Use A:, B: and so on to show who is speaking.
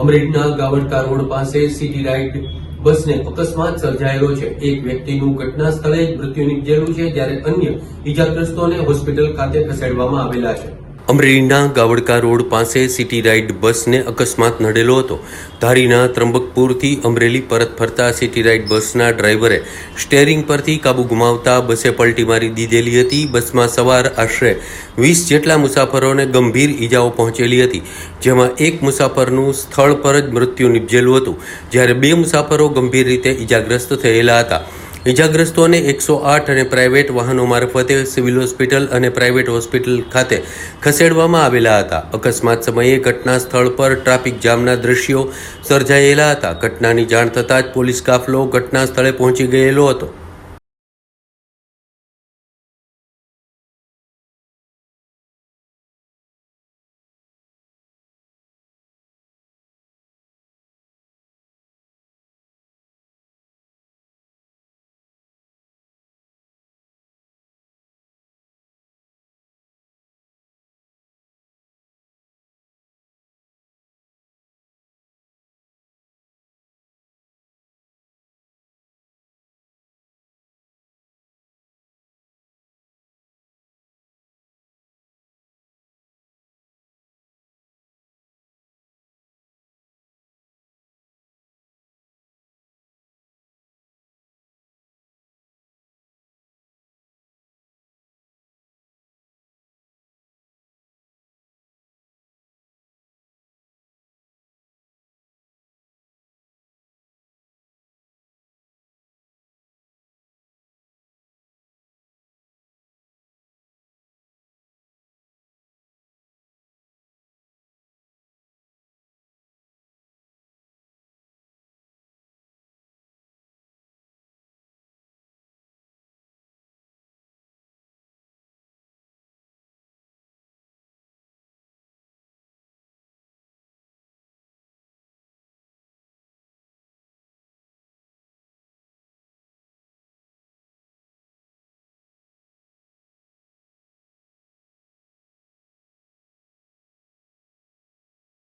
A: અમરેલીના ગાવડકા રોડ પાસે city ride બસને અકસ્માત સર્જાયેલો છે. એક વ્યક્તિનું ઘટના સ્થળે જ મૃત્યુ નીપજેલું છે, જ્યારે અન્ય ઈજાગ્રસ્તોને હોસ્પિટલ ખાતે ખસેડવામાં આવેલા છે. અમરેલીના ગાવડકા રોડ પાસે સિટી રાઇડ બસને અકસ્માત નડેલો હતો. ધારીના ત્રંબકપુરથી અમરેલી પરત ફરતા સિટી રાઇડ બસના ડ્રાઈવરે સ્ટેરિંગ પરથી કાબુ ગુમાવતા બસે પલટી મારી દીધેલી હતી. બસમાં સવાર આશરે વીસ જેટલા મુસાફરોને ગંભીર ઈજાઓ પહોંચેલી હતી, જેમાં એક મુસાફરનું સ્થળ પર જ મૃત્યુ નિપજેલું હતું. જ્યારે બે મુસાફરો ગંભીર રીતે ઈજાગ્રસ્ત થયેલા હતા. ઈજાગ્રસ્તોને એકસો આઠ અને પ્રાઇવેટ વાહનો મારફતે સિવિલ હોસ્પિટલ અને પ્રાઇવેટ હોસ્પિટલ ખાતે ખસેડવામાં આવેલા હતા. અકસ્માત સમયે ઘટના સ્થળ પર ટ્રાફિક જામના દ્રશ્યો સર્જાયેલા હતા. ઘટનાની જાણ થતાં જ પોલીસ કાફલો ઘટના સ્થળે પહોંચી ગયેલો હતો.